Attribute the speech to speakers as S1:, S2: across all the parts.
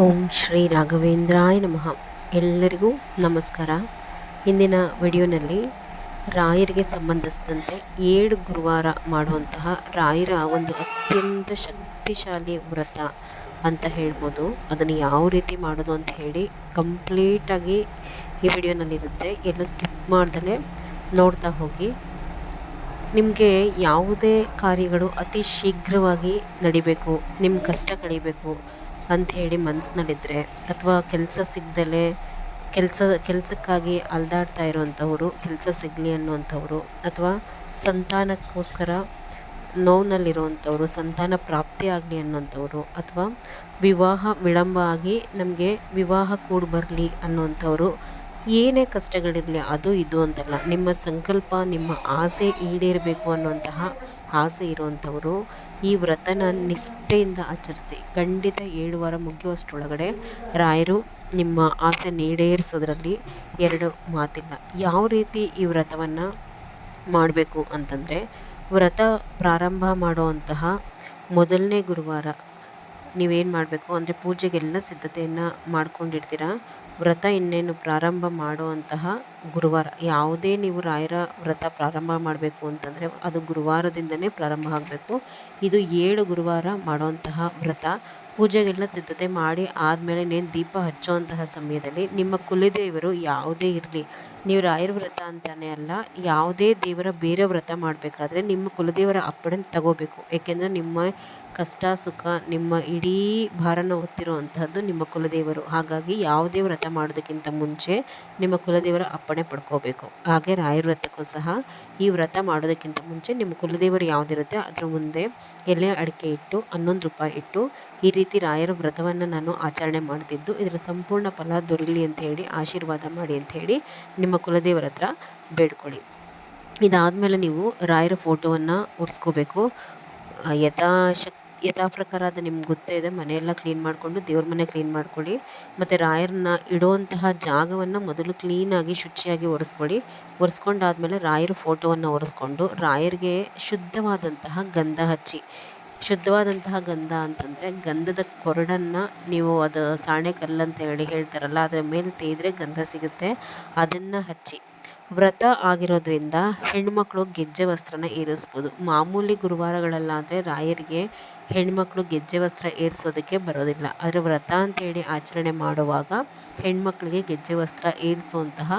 S1: ಓಂ ಶ್ರೀ ರಾಘವೇಂದ್ರಾಯ ನಮಃ. ಎಲ್ಲರಿಗೂ ನಮಸ್ಕಾರ. ಇಂದಿನ ವಿಡಿಯೋನಲ್ಲಿ ರಾಯರಿಗೆ ಸಂಬಂಧಿಸಿದಂತೆ ಏಳು ಗುರುವಾರ ಮಾಡುವಂತಹ ರಾಯರ ಒಂದು ಅತ್ಯಂತ ಶಕ್ತಿಶಾಲಿ ವ್ರತ ಅಂತ ಹೇಳ್ಬೋದು. ಅದನ್ನು ಯಾವ ರೀತಿ ಮಾಡೋದು ಅಂತ ಹೇಳಿ ಕಂಪ್ಲೀಟಾಗಿ ಈ ವಿಡಿಯೋನಲ್ಲಿರುತ್ತೆ ಎಲ್ಲೂ ಸ್ಕಿಪ್ ಮಾಡ್ದಲೇ ನೋಡ್ತಾ ಹೋಗಿ. ನಿಮಗೆ ಯಾವುದೇ ಕಾರ್ಯಗಳು ಅತಿ ಶೀಘ್ರವಾಗಿ ನಡಿಬೇಕು ನಿಮ್ಮ ಕಷ್ಟ ಕಳಿಬೇಕು ಅಂಥೇಳಿ ಮನಸ್ಸಿನಲ್ಲಿದ್ದರೆ ಅಥವಾ ಕೆಲಸ ಸಿಗ್ದಲೇ ಕೆಲಸ, ಕೆಲಸಕ್ಕಾಗಿ ಅಲ್ದಾಡ್ತಾ ಇರುವಂಥವ್ರು ಕೆಲಸ ಸಿಗಲಿ ಅನ್ನುವಂಥವ್ರು ಅಥವಾ ಸಂತಾನಕ್ಕೋಸ್ಕರ ನೋವಿನಲ್ಲಿರುವಂಥವ್ರು ಸಂತಾನ ಪ್ರಾಪ್ತಿ ಆಗಲಿ ಅನ್ನೋಂಥವ್ರು, ಅಥವಾ ವಿವಾಹ ವಿಳಂಬ ಆಗಿ ನಮಗೆ ವಿವಾಹ ಕೂಡ ಬರಲಿ ಅನ್ನುವಂಥವ್ರು ಏನೇ ಕಷ್ಟಗಳಿರಲಿ ಅದು ಇದು ಅಂತಲ್ಲ. ನಿಮ್ಮ ಸಂಕಲ್ಪ, ನಿಮ್ಮ ಆಸೆ ಈಡೇರಬೇಕು ಅನ್ನುವಂತಹ ಆಸೆ ಇರುವಂಥವರು ಈ ವ್ರತನ ನಿಷ್ಠೆಯಿಂದ ಆಚರಿಸಿ, ಖಂಡಿತ ಏಳು ವಾರ ಮುಗಿಯುವಷ್ಟರೊಳಗಡೆ ರಾಯರು ನಿಮ್ಮ ಆಸೆ ಈಡೇರಿಸೋದ್ರಲ್ಲಿ ಎರಡು ಮಾತಿಲ್ಲ. ಯಾವ ರೀತಿ ಈ ವ್ರತವನ್ನು ಮಾಡಬೇಕು ಅಂತಂದರೆ, ವ್ರತ ಪ್ರಾರಂಭ ಮಾಡುವಂತಹ ಮೊದಲನೇ ಗುರುವಾರ ನೀವೇನು ಮಾಡಬೇಕು? ಅಂದರೆ ಪೂಜೆಗೆಲ್ಲ ಸಿದ್ಧತೆಯನ್ನು ಮಾಡ್ಕೊಂಡಿರ್ತೀರ? ವ್ರತ ಇನ್ನೇನು ಪ್ರಾರಂಭ ಮಾಡುವಂತಹ ಗುರುವಾರ, ಯಾವುದೇ ನೀವು ರಾಯರ ವ್ರತ ಪ್ರಾರಂಭ ಮಾಡಬೇಕು ಅಂತಂದರೆ ಅದು ಗುರುವಾರದಿಂದನೇ ಪ್ರಾರಂಭ ಆಗಬೇಕು. ಇದು ಏಳು ಗುರುವಾರ ಮಾಡುವಂತಹ ವ್ರತ. ಪೂಜೆಗೆಲ್ಲ ಸಿದ್ಧತೆ ಮಾಡಿ ಆದಮೇಲೆ ನೇನು ದೀಪ ಹಚ್ಚುವಂತಹ ಸಮಯದಲ್ಲಿ ನಿಮ್ಮ ಕುಲದೇವರು ಯಾವುದೇ ಇರಲಿ ನೀವು ರಾಯರ ವ್ರತ ಅಂತಲೇ ಅಲ್ಲ, ಯಾವುದೇ ದೇವರ ಬೇರೆ ವ್ರತ ಮಾಡಬೇಕಾದ್ರೆ ನಿಮ್ಮ ಕುಲದೇವರ ಅಪ್ಪಣೆ ತಗೋಬೇಕು. ಏಕೆಂದರೆ ನಿಮ್ಮ ಕಷ್ಟ, ಸುಖ, ನಿಮ್ಮ ಇಡೀ ಭಾರನ ಹೊತ್ತಿರುವಂತಹದ್ದು ನಿಮ್ಮ ಕುಲದೇವರು. ಹಾಗಾಗಿ ಯಾವುದೇ ವ್ರತ ಮಾಡೋದಕ್ಕಿಂತ ಮುಂಚೆ ನಿಮ್ಮ ಕುಲದೇವರ ಅಪ್ಪಣೆ ಪಡ್ಕೋಬೇಕು. ಹಾಗೆ ರಾಯರ ವ್ರತಕ್ಕೂ ಸಹ ಈ ವ್ರತ ಮಾಡೋದಕ್ಕಿಂತ ಮುಂಚೆ ನಿಮ್ಮ ಕುಲದೇವರು ಯಾವುದಿರುತ್ತೆ ಅದರ ಮುಂದೆ ಎಲೆ ಅಡಿಕೆ ಇಟ್ಟು, ಹನ್ನೊಂದು ರೂಪಾಯಿ ಇಟ್ಟು ಈ ರೀತಿ ರಾಯರ ವ್ರತವನ್ನು ನಾನು ಆಚರಣೆ ಮಾಡ್ತಿದ್ದು. ಇದರ ಸಂಪೂರ್ಣ ಫಲ ದೊರಿಲಿ ಅಂತ ಹೇಳಿ, ಆಶೀರ್ವಾದ ಮಾಡಿ ಅಂತ ಹೇಳಿ ನಿಮ್ಮ ಕುಲದೇವರ ಹತ್ರ ಬೇಡ್ಕೊಳ್ಳಿ. ಇದಾದಮೇಲೆ ನೀವು ರಾಯರ ಫೋಟೋವನ್ನು ಒರೆಸ್ಕೋಬೇಕು ಯಥಾಶಕ್ ಯಥಾ ಪ್ರಕಾರ ಅದು ನಿಮ್ಗೆ ಗೊತ್ತೇ ಇದೆ, ಮನೆಯೆಲ್ಲ ಕ್ಲೀನ್ ಮಾಡಿಕೊಂಡು ದೇವ್ರ ಮನೆ ಕ್ಲೀನ್ ಮಾಡ್ಕೊಳ್ಳಿ. ಮತ್ತು ರಾಯರನ್ನ ಇಡುವಂತಹ ಜಾಗವನ್ನು ಮೊದಲು ಕ್ಲೀನಾಗಿ ಶುಚಿಯಾಗಿ ಒರೆಸ್ಕೊಳ್ಳಿ. ಒರೆಸ್ಕೊಂಡಾದ್ಮೇಲೆ ರಾಯರ ಫೋಟೋವನ್ನು ಒರೆಸ್ಕೊಂಡು, ರಾಯರಿಗೆ ಶುದ್ಧವಾದಂತಹ ಗಂಧ ಹಚ್ಚಿ ಶುದ್ಧವಾದಂತಹ ಗಂಧ ಅಂತಂದರೆ ಗಂಧದ ಕೊರಡನ್ನು ನೀವು ಅದು ಸಾಣೆ ಕಲ್ಲು ಅಂತ ಹೇಳಿ ಹೇಳ್ತಾರಲ್ಲ, ಅದರ ಮೇಲೆ ತೇದ್ರೆ ಗಂಧ ಸಿಗುತ್ತೆ. ಅದನ್ನು ಹಚ್ಚಿ ವ್ರತ ಆಗಿರೋದ್ರಿಂದ ಹೆಣ್ಮಕ್ಳು ಗೆಜ್ಜೆ ವಸ್ತ್ರನ ಏರಿಸ್ಬೋದು. ಮಾಮೂಲಿ ಗುರುವಾರಗಳಲ್ಲಾದರೆ ರಾಯರಿಗೆ ಹೆಣ್ಮಕ್ಳು ಗೆಜ್ಜೆ ವಸ್ತ್ರ ಏರಿಸೋದಕ್ಕೆ ಬರೋದಿಲ್ಲ. ಆದರೆ ವ್ರತ ಅಂತೇಳಿ ಆಚರಣೆ ಮಾಡುವಾಗ ಹೆಣ್ಮಕ್ಳಿಗೆ ಗೆಜ್ಜೆ ವಸ್ತ್ರ ಏರಿಸುವಂತಹ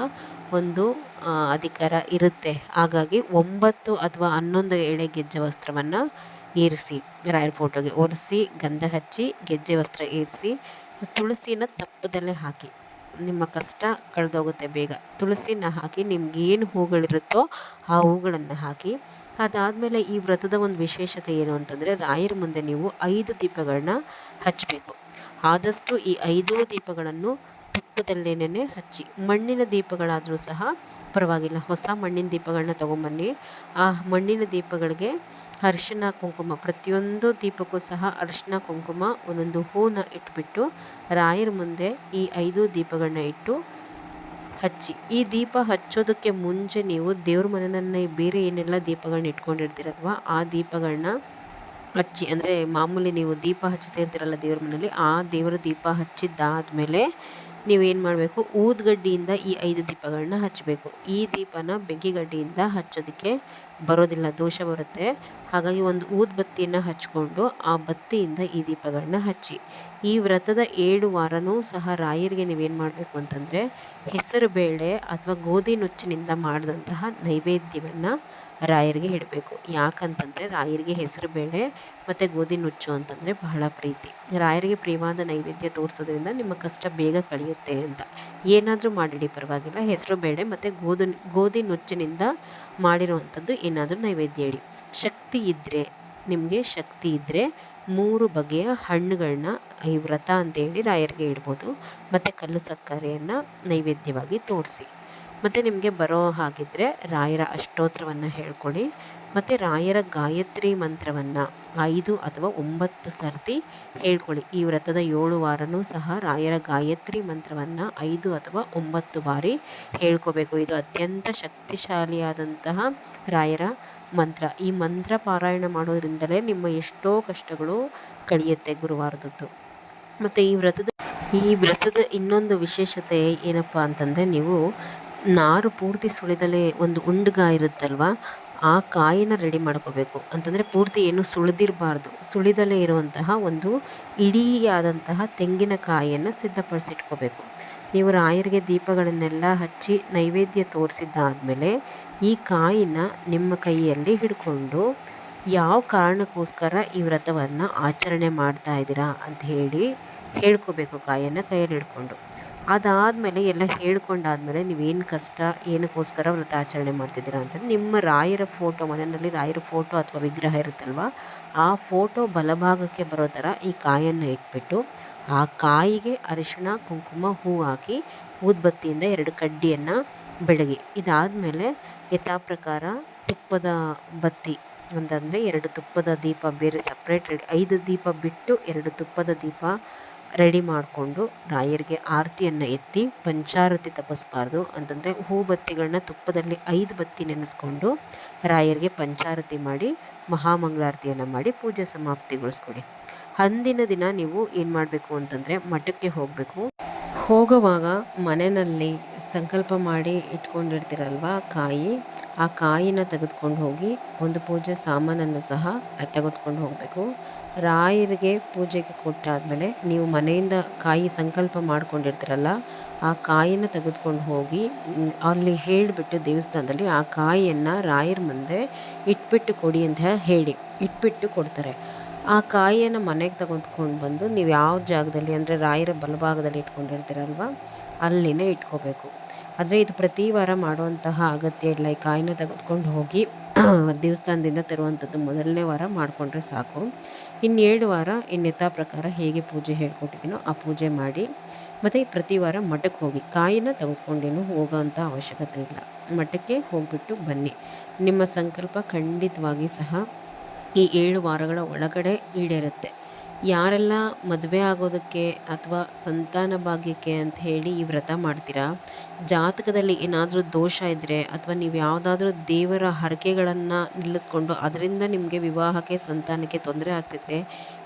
S1: ಒಂದು ಅಧಿಕಾರ ಇರುತ್ತೆ. ಹಾಗಾಗಿ ಒಂಬತ್ತು ಅಥವಾ ಹನ್ನೊಂದು ಎಳೆ ಗೆಜ್ಜೆ ವಸ್ತ್ರವನ್ನು ಏರಿಸಿ ರಾಯರ ಫೋಟೋಗೆ ಒರೆಸಿ, ಗಂಧ ಹಚ್ಚಿ, ಗೆಜ್ಜೆ ವಸ್ತ್ರ ಏರಿಸಿ, ತುಳಸಿನ ತಪ್ಪದಲ್ಲೇ ಹಾಕಿ. ನಿಮ್ಮ ಕಷ್ಟ ಕಳೆದೋಗುತ್ತೆ ಬೇಗ. ತುಳಸಿನ ಹಾಕಿ ನಿಮ್ಗೇನು ಹೂಗಳಿರುತ್ತೋ ಆ ಹೂಗಳನ್ನು ಹಾಕಿ. ಅದಾದಮೇಲೆ ಈ ವ್ರತದ ಒಂದು ವಿಶೇಷತೆ ಏನು ಅಂತಂದರೆ, ರಾಯರ ಮುಂದೆ ನೀವು ಐದು ದೀಪಗಳನ್ನ ಹಚ್ಚಬೇಕು ಆದಷ್ಟು ಈ ಐದು ದೀಪಗಳನ್ನು ತುಪ್ಪದಲ್ಲೇನೇ ಹಚ್ಚಿ. ಮಣ್ಣಿನ ದೀಪಗಳಾದರೂ ಸಹ ಪರವಾಗಿಲ್ಲ. ಹೊಸ ಮಣ್ಣಿನ ದೀಪಗಳನ್ನ ತೊಗೊಂಬನ್ನಿ. ಆ ಮಣ್ಣಿನ ದೀಪಗಳಿಗೆ ಅರಿಶಿನ ಕುಂಕುಮ. ಪ್ರತಿಯೊಂದು ದೀಪಕ್ಕೂ ಸಹ ಅರಿಶಿನ ಕುಂಕುಮ ಒಂದೊಂದು ಹೂನ ಇಟ್ಬಿಟ್ಟು ರಾಯರ ಮುಂದೆ ಈ ಐದು ದೀಪಗಳನ್ನ ಇಟ್ಟು ಹಚ್ಚಿ. ಈ ದೀಪ ಹಚ್ಚೋದಕ್ಕೆ ಮುಂಚೆ ನೀವು ದೇವ್ರ ಮನೆಯನ್ನ ಬೇರೆ ಏನೆಲ್ಲ ದೀಪಗಳನ್ನ ಇಟ್ಕೊಂಡಿರ್ತೀರಲ್ವ, ಆ ದೀಪಗಳನ್ನ ಹಚ್ಚಿ, ಅಂದರೆ ಮಾಮೂಲಿ ನೀವು ದೀಪ ಹಚ್ಚುತ್ತಾ ಇರ್ತೀರಲ್ಲ ದೇವ್ರ ಮನೆಯಲ್ಲಿ, ಆ ದೇವರ ದೀಪ ಹಚ್ಚಿದ್ದಾದಮೇಲೆ ನೀವೇನು ಮಾಡಬೇಕು? ಊದ್ಗಡ್ಡಿಯಿಂದ ಈ ಐದು ದೀಪಗಳನ್ನ ಹಚ್ಚಬೇಕು. ಈ ದೀಪನ ಬೆಂಕಿಗಡ್ಡಿಯಿಂದ ಹಚ್ಚೋದಕ್ಕೆ ಬರೋದಿಲ್ಲ, ದೋಷ ಬರುತ್ತೆ. ಹಾಗಾಗಿ ಒಂದು ಊದ್ಬತ್ತಿಯನ್ನು ಹಚ್ಕೊಂಡು ಆ ಬತ್ತಿಯಿಂದ ಈ ದೀಪಗಳನ್ನ ಹಚ್ಚಿ. ಈ ವ್ರತದ ಏಳು ವಾರನೂ ಸಹ ರಾಯರಿಗೆ ನೀವೇನು ಮಾಡಬೇಕು ಅಂತಂದರೆ, ಹೆಸರು ಬೇಳೆ ಅಥವಾ ಗೋಧಿ ನುಚ್ಚಿನಿಂದ ಮಾಡಿದಂತಹ ನೈವೇದ್ಯವನ್ನು ರಾಯರಿಗೆ ಇಡಬೇಕು. ಯಾಕಂತಂದರೆ ರಾಯರಿಗೆ ಹೆಸರು ಬೇಳೆ ಮತ್ತು ಗೋಧಿ ನುಚ್ಚು ಅಂತಂದರೆ ಬಹಳ ಪ್ರೀತಿ. ರಾಯರಿಗೆ ಪ್ರಿಯವಾದ ನೈವೇದ್ಯ ತೋರಿಸೋದ್ರಿಂದ ನಿಮ್ಮ ಕಷ್ಟ ಬೇಗ ಕಳೆಯುತ್ತೆ ಅಂತ. ಏನಾದರೂ ಮಾಡಿಡಿ ಪರವಾಗಿಲ್ಲ. ಹೆಸರು ಬೇಳೆ ಮತ್ತು ಗೋಧಿ ಗೋಧಿ ನುಚ್ಚಿನಿಂದ ಮಾಡಿರುವಂಥದ್ದು ಏನಾದರೂ ನೈವೇದ್ಯ ಇಡಿ. ಶಕ್ತಿ ಇದ್ದರೆ ನಿಮಗೆ ಶಕ್ತಿ ಇದ್ದರೆ ಮೂರು ಬಗೆಯ ಹಣ್ಣುಗಳನ್ನ ಈ ವ್ರತ ಅಂತೇಳಿ ರಾಯರಿಗೆ ಇಡ್ಬೋದು. ಮತ್ತು ಕಲ್ಲು ಸಕ್ಕರೆಯನ್ನು ನೈವೇದ್ಯವಾಗಿ ತೋರಿಸಿ. ಮತ್ತು ನಿಮಗೆ ಬರೋ ಹಾಗಿದ್ದರೆ ರಾಯರ ಅಷ್ಟೋತ್ರವನ್ನು ಹೇಳ್ಕೊಳ್ಳಿ. ಮತ್ತು ರಾಯರ ಗಾಯತ್ರಿ ಮಂತ್ರವನ್ನು ಐದು ಅಥವಾ ಒಂಬತ್ತು ಸರ್ತಿ ಹೇಳ್ಕೊಳ್ಳಿ. ಈ ವ್ರತದ ಏಳು ವಾರನೂ ಸಹ ರಾಯರ ಗಾಯತ್ರಿ ಮಂತ್ರವನ್ನು ಐದು ಅಥವಾ ಒಂಬತ್ತು ಬಾರಿ ಹೇಳ್ಕೋಬೇಕು. ಇದು ಅತ್ಯಂತ ಶಕ್ತಿಶಾಲಿಯಾದಂತಹ ರಾಯರ ಮಂತ್ರ. ಈ ಮಂತ್ರ ಪಾರಾಯಣ ಮಾಡೋದ್ರಿಂದಲೇ ನಿಮ್ಮ ಎಷ್ಟೋ ಕಷ್ಟಗಳು ಕಳೆಯುತ್ತೆ ಗುರುವಾರದದ್ದು. ಮತ್ತು ಈ ವ್ರತದ ಈ ವ್ರತದ ಇನ್ನೊಂದು ವಿಶೇಷತೆ ಏನಪ್ಪ ಅಂತಂದರೆ ನೀವು ನಾರು ಪೂರ್ತಿ ಸುಳಿದಲೇ ಒಂದು ಉಂಡ್ಗ ಇರುತ್ತಲ್ವ? ಆ ಕಾಯಿನ ರೆಡಿ ಮಾಡ್ಕೋಬೇಕು. ಅಂತಂದರೆ ಪೂರ್ತಿ ಏನು ಸುಳಿದಿರಬಾರ್ದು. ಸುಳಿದಲೇ ಇರುವಂತಹ ಒಂದು ಇಡೀಯಾದಂತಹ ತೆಂಗಿನಕಾಯಿಯನ್ನು ಸಿದ್ಧಪಡಿಸಿಟ್ಕೋಬೇಕು. ನೀವು ರಾಯರಿಗೆ ದೀಪಗಳನ್ನೆಲ್ಲ ಹಚ್ಚಿ ನೈವೇದ್ಯ ತೋರಿಸಿದ್ದಾದಮೇಲೆ ಈ ಕಾಯಿನ ನಿಮ್ಮ ಕೈಯಲ್ಲಿ ಹಿಡ್ಕೊಂಡು ಯಾವ ಕಾರಣಕ್ಕೋಸ್ಕರ ಈ ವ್ರತವನ್ನು ಆಚರಣೆ ಮಾಡ್ತಾ ಇದ್ದೀರಾ ಅಂತ ಹೇಳಿ ಹೇಳ್ಕೋಬೇಕು ಕಾಯನ್ನು ಕೈಯಲ್ಲಿ ಹಿಡ್ಕೊಂಡು. ಅದಾದಮೇಲೆ ಎಲ್ಲ ಹೇಳ್ಕೊಂಡಾದ್ಮೇಲೆ ನೀವೇನು ಕಷ್ಟ, ಏನಕ್ಕೋಸ್ಕರ ವ್ರತ ಆಚರಣೆ ಮಾಡ್ತಿದ್ದೀರಾ ಅಂತಂದರೆ ನಿಮ್ಮ ರಾಯರ ಫೋಟೋ ಮನೆಯಲ್ಲಿ ರಾಯರ ಫೋಟೋ ಅಥವಾ ವಿಗ್ರಹ ಇರುತ್ತಲ್ವ, ಆ ಫೋಟೋ ಬಲಭಾಗಕ್ಕೆ ಬರೋ ಥರ ಈ ಕಾಯನ್ನು ಇಟ್ಬಿಟ್ಟು ಆ ಕಾಯಿಗೆ ಅರಿಶಿಣ, ಕುಂಕುಮ ಹೂ ಹಾಕಿ ಊದ್ಬತ್ತಿಯಿಂದ ಎರಡು ಕಡ್ಡಿಯನ್ನು ಬೆಳಗಿ. ಇದಾದಮೇಲೆ ಯಥಾ ಪ್ರಕಾರ ತುಪ್ಪದ ಬತ್ತಿ ಅಂತಂದರೆ ಎರಡು ತುಪ್ಪದ ದೀಪ ಬೇರೆ ಸಪ್ರೇಟ್ ಐದು ದೀಪ ಬಿಟ್ಟು ಎರಡು ತುಪ್ಪದ ದೀಪ ರೆಡಿ ಮಾಡಿಕೊಂಡು ರಾಯರಿಗೆ ಆರತಿಯನ್ನು ಎತ್ತಿ ಪಂಚಾರತಿ ತಪ್ಪಿಸ್ಬಾರ್ದು ಅಂತಂದರೆ ಹೂ ಬತ್ತಿಗಳನ್ನ ತುಪ್ಪದಲ್ಲಿ ಐದು ಬತ್ತಿ ನೆನೆಸ್ಕೊಂಡು ರಾಯರಿಗೆ ಪಂಚಾರತಿ ಮಾಡಿ ಮಹಾಮಂಗಳಾರತಿಯನ್ನು ಮಾಡಿ ಪೂಜೆ ಸಮಾಪ್ತಿಗೊಳಿಸ್ಕೊಡಿ. ಅಂದಿನ ದಿನ ನೀವು ಏನು ಮಾಡಬೇಕು ಅಂತಂದರೆ ಮಠಕ್ಕೆ ಹೋಗಬೇಕು. ಹೋಗುವಾಗ ಮನೆಯಲ್ಲಿ ಸಂಕಲ್ಪ ಮಾಡಿ ಇಟ್ಕೊಂಡಿರ್ತೀರಲ್ವ ಕಾಯಿ, ಆ ಕಾಯಿನ ತೆಗೆದುಕೊಂಡು ಹೋಗಿ ಒಂದು ಪೂಜೆ ಸಾಮಾನನ್ನು ಸಹ ತೆಗೆದುಕೊಂಡು ಹೋಗಬೇಕು. ರಾಯರಿಗೆ ಪೂಜೆಗೆ ಕೊಟ್ಟಾದಮೇಲೆ ನೀವು ಮನೆಯಿಂದ ಕಾಯಿ ಸಂಕಲ್ಪ ಮಾಡ್ಕೊಂಡಿರ್ತೀರಲ್ಲ, ಆ ಕಾಯಿನ ತೆಗೆದುಕೊಂಡು ಹೋಗಿ ಅಲ್ಲಿ ಹೇಳಿಬಿಟ್ಟು ದೇವಸ್ಥಾನದಲ್ಲಿ ಆ ಕಾಯಿಯನ್ನು ರಾಯರ ಮುಂದೆ ಇಟ್ಬಿಟ್ಟು ಕೊಡಿ ಅಂತ ಹೇಳಿ, ಇಟ್ಬಿಟ್ಟು ಕೊಡ್ತಾರೆ. ಆ ಕಾಯಿಯನ್ನು ಮನೆಗೆ ತಗೊಂಡ್ಕೊಂಡು ಬಂದು ನೀವು ಯಾವ ಜಾಗದಲ್ಲಿ, ಅಂದರೆ ರಾಯರ ಬಲಭಾಗದಲ್ಲಿ ಇಟ್ಕೊಂಡಿರ್ತೀರಲ್ವ ಅಲ್ಲಿನೇ ಇಟ್ಕೋಬೇಕು. ಆದರೆ ಇದು ಪ್ರತಿ ವಾರ ಮಾಡುವಂತಹ ಅಗತ್ಯ ಇಲ್ಲ. ಈ ಕಾಯಿನ ತೆಗೆದುಕೊಂಡು ಹೋಗಿ ದೇವಸ್ಥಾನದಿಂದ ತರುವಂಥದ್ದು ಮೊದಲನೇ ವಾರ ಮಾಡಿಕೊಂಡ್ರೆ ಸಾಕು. ಇನ್ನೇಳು ವಾರ ಇನ್ನು ಯಥಾ ಪ್ರಕಾರ ಹೇಗೆ ಪೂಜೆ ಹೇಳ್ಕೊಟ್ಟಿದ್ದೀನೋ ಆ ಪೂಜೆ ಮಾಡಿ, ಮತ್ತು ಪ್ರತಿ ವಾರ ಮಠಕ್ಕೆ ಹೋಗಿ ಕಾಯಿನ ತೆಗೆದುಕೊಂಡೇನು ಹೋಗೋವಂಥ ಅವಶ್ಯಕತೆ ಇಲ್ಲ. ಮಠಕ್ಕೆ ಹೋಗಿಬಿಟ್ಟು ಬನ್ನಿ. ನಿಮ್ಮ ಸಂಕಲ್ಪ ಖಂಡಿತವಾಗಿ ಸಹ ಈ ಏಳು ವಾರಗಳ ಒಳಗಡೆ ಈಡೇರುತ್ತೆ. ಯಾರೆಲ್ಲ ಮದುವೆ ಆಗೋದಕ್ಕೆ ಅಥವಾ ಸಂತಾನ ಭಾಗ್ಯಕ್ಕೆ ಅಂತ ಹೇಳಿ ಈ ವ್ರತ ಮಾಡ್ತೀರಾ? ಜಾತಕದಲ್ಲಿ ಏನಾದರೂ ದೋಷ ಇದ್ದರೆ ಅಥವಾ ನೀವು ಯಾವುದಾದ್ರೂ ದೇವರ ಹರಕೆಗಳನ್ನು ನಿಲ್ಲಿಸ್ಕೊಂಡು ಅದರಿಂದ ನಿಮಗೆ ವಿವಾಹಕ್ಕೆ, ಸಂತಾನಕ್ಕೆ ತೊಂದರೆ ಆಗ್ತಿದ್ರೆ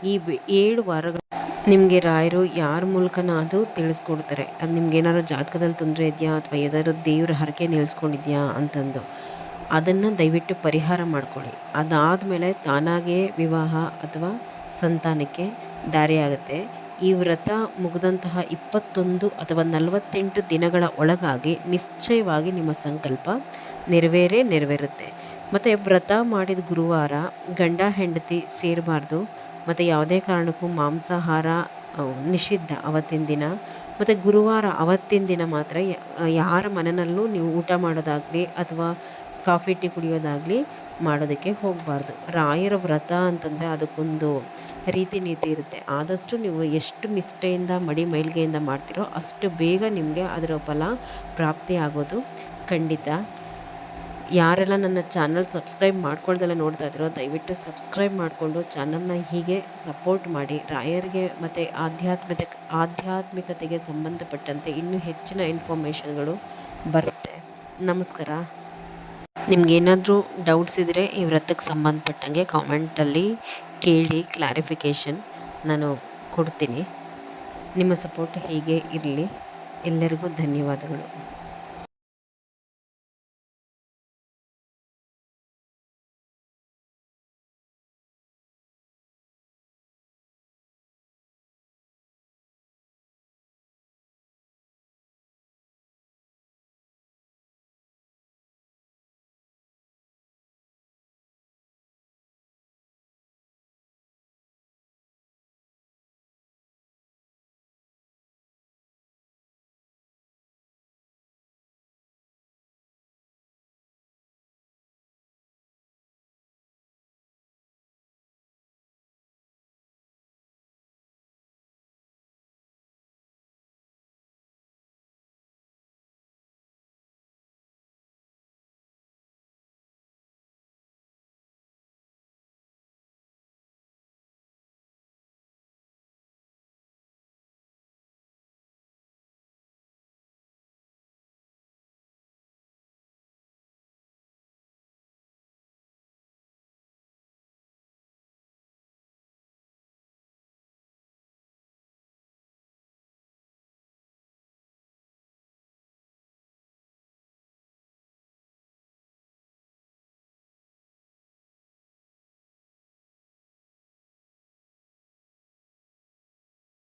S1: ಈ ಏಳು ವಾರಗಳು ನಿಮಗೆ ರಾಯರು ಯಾರ ಮೂಲಕನಾದರೂ ತಿಳಿಸ್ಕೊಡ್ತಾರೆ. ಅದು ನಿಮ್ಗೆ ಏನಾದ್ರು ಜಾತಕದಲ್ಲಿ ತೊಂದರೆ ಇದೆಯಾ ಅಥವಾ ಯಾವುದಾದ್ರು ದೇವರ ಹರಕೆ ನಿಲ್ಲಿಸ್ಕೊಂಡಿದ್ಯಾ ಅಂತಂದು. ಅದನ್ನು ದಯವಿಟ್ಟು ಪರಿಹಾರ ಮಾಡ್ಕೊಳ್ಳಿ. ಅದಾದಮೇಲೆ ತಾನಾಗೇ ವಿವಾಹ ಅಥವಾ ಸಂತಾನಕ್ಕೆ ದಾರಿಯಾಗುತ್ತೆ. ಈ ವ್ರತ ಮುಗಿದಂತಹ ಇಪ್ಪತ್ತೊಂದು ಅಥವಾ ನಲವತ್ತೆಂಟು ದಿನಗಳ ಒಳಗಾಗಿ ನಿಶ್ಚಯವಾಗಿ ನಿಮ್ಮ ಸಂಕಲ್ಪ ನೆರವೇರೇ ನೆರವೇರುತ್ತೆ. ಮತ್ತು ವ್ರತ ಮಾಡಿದ ಗುರುವಾರ ಗಂಡ ಹೆಂಡತಿ ಸೇರಬಾರ್ದು. ಮತ್ತು ಯಾವುದೇ ಕಾರಣಕ್ಕೂ ಮಾಂಸಾಹಾರ ನಿಷಿದ್ಧ ಅವತ್ತಿನ ದಿನ. ಮತ್ತು ಗುರುವಾರ ಅವತ್ತಿನ ದಿನ ಮಾತ್ರ ಯಾರ ಮನೆಯಲ್ಲೂ ನೀವು ಊಟ ಮಾಡೋದಾಗಲಿ ಅಥವಾ ಕಾಫಿ, ಟೀ ಕುಡಿಯೋದಾಗಲಿ ಮಾಡೋದಕ್ಕೆ ಹೋಗಬಾರ್ದು. ರಾಯರ ವ್ರತ ಅಂತಂದರೆ ಅದಕ್ಕೊಂದು ರೀತಿ ನೀತಿ ಇರುತ್ತೆ. ಆದಷ್ಟು ನೀವು ಎಷ್ಟು ನಿಷ್ಠೆಯಿಂದ, ಮಡಿ ಮೈಲಿಗೆಯಿಂದ ಮಾಡ್ತೀರೋ ಅಷ್ಟು ಬೇಗ ನಿಮಗೆ ಅದರ ಫಲ ಪ್ರಾಪ್ತಿ ಆಗೋದು ಖಂಡಿತ. ಯಾರೆಲ್ಲ ನನ್ನ ಚಾನಲ್ ಸಬ್ಸ್ಕ್ರೈಬ್ ಮಾಡ್ಕೊಳ್ದೆಲ್ಲ ನೋಡ್ತಾ ಇದ್ರೋ, ದಯವಿಟ್ಟು ಸಬ್ಸ್ಕ್ರೈಬ್ ಮಾಡಿಕೊಂಡು ಚಾನಲ್ನ ಹೀಗೆ ಸಪೋರ್ಟ್ ಮಾಡಿ. ರಾಯರಿಗೆ ಮತ್ತು ಆಧ್ಯಾತ್ಮಿಕ, ಆಧ್ಯಾತ್ಮಿಕತೆಗೆ ಸಂಬಂಧಪಟ್ಟಂತೆ ಇನ್ನೂ ಹೆಚ್ಚಿನ ಇನ್ಫಾರ್ಮೇಷನ್ಗಳು ಬರುತ್ತೆ. ನಮಸ್ಕಾರ. ನಿಮ್ಗೇನಾದರೂ ಡೌಟ್ಸ್ ಇದ್ದರೆ ಈ ವ್ರತಕ್ಕೆ ಸಂಬಂಧಪಟ್ಟಂಗೆ ಕಾಮೆಂಟಲ್ಲಿ ಕೇಳಿ ಕ್ಲಾರಿಫಿಕೇಷನ್ ನಾನು ಕೊಡ್ತೀನಿ. ನಿಮ್ಮ ಸಪೋರ್ಟ್ ಹೀಗೆ ಇರಲಿ? ಎಲ್ಲರಿಗೂ ಧನ್ಯವಾದಗಳು.